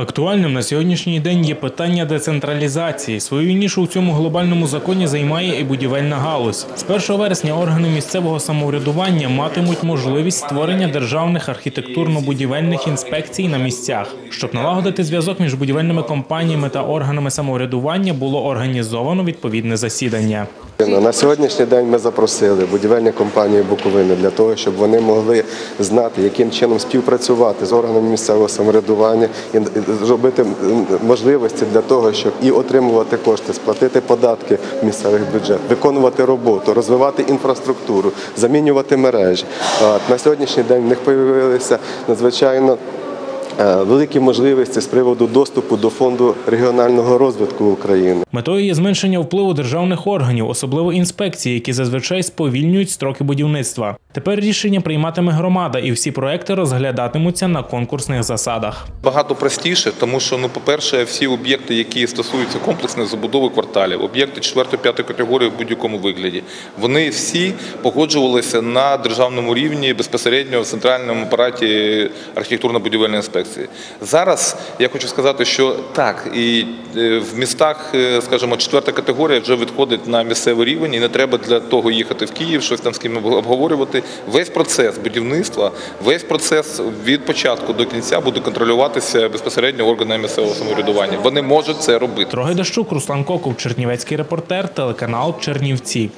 Актуальним на сьогоднішній день є питання децентралізації. Свою нішу у цьому глобальному законі займає і будівельна галузь. З 1 вересня органи місцевого самоврядування матимуть можливість створення державних архітектурно-будівельних інспекцій на місцях. Щоб налагодити зв'язок між будівельними компаніями та органами самоврядування, було організовано відповідне засідання. На сьогоднішній день ми запросили будівельні компанії Буковини для того, щоб вони могли знати, яким чином співпрацювати з органами місцевого самоврядування і зробити можливості для того, щоб і отримувати кошти, сплатити податки в місцевий бюджет, виконувати роботу, розвивати інфраструктуру, замінювати мережі. На сьогоднішній день в них з'явилися надзвичайно великі можливості з приводу доступу до фонду регіонального розвитку України. Метою є зменшення впливу державних органів, особливо інспекцій, які зазвичай сповільнюють строки будівництва. Тепер рішення прийматиме громада, і всі проекти розглядатимуться на конкурсних засадах. Багато простіше, тому що, ну, по-перше, всі об'єкти, які стосуються комплексної забудови кварталів, об'єкти 4-5 категорії в будь-якому вигляді, вони всі погоджувалися на державному рівні безпосередньо в центральному апараті архітектурно-будівельної інспекції. Зараз я хочу сказати, що так, і е, в містах, е, скажімо, четверта категорія вже відходить на місцевий рівень, і не треба для того їхати в Київ, щось там з ким обговорювати. Весь процес будівництва, весь процес від початку до кінця буде контролюватися безпосередньо органами місцевого самоврядування. Вони можуть це робити. Трогай Дащук, Руслан Коков, Чернівецький репортер, телеканал Чернівці.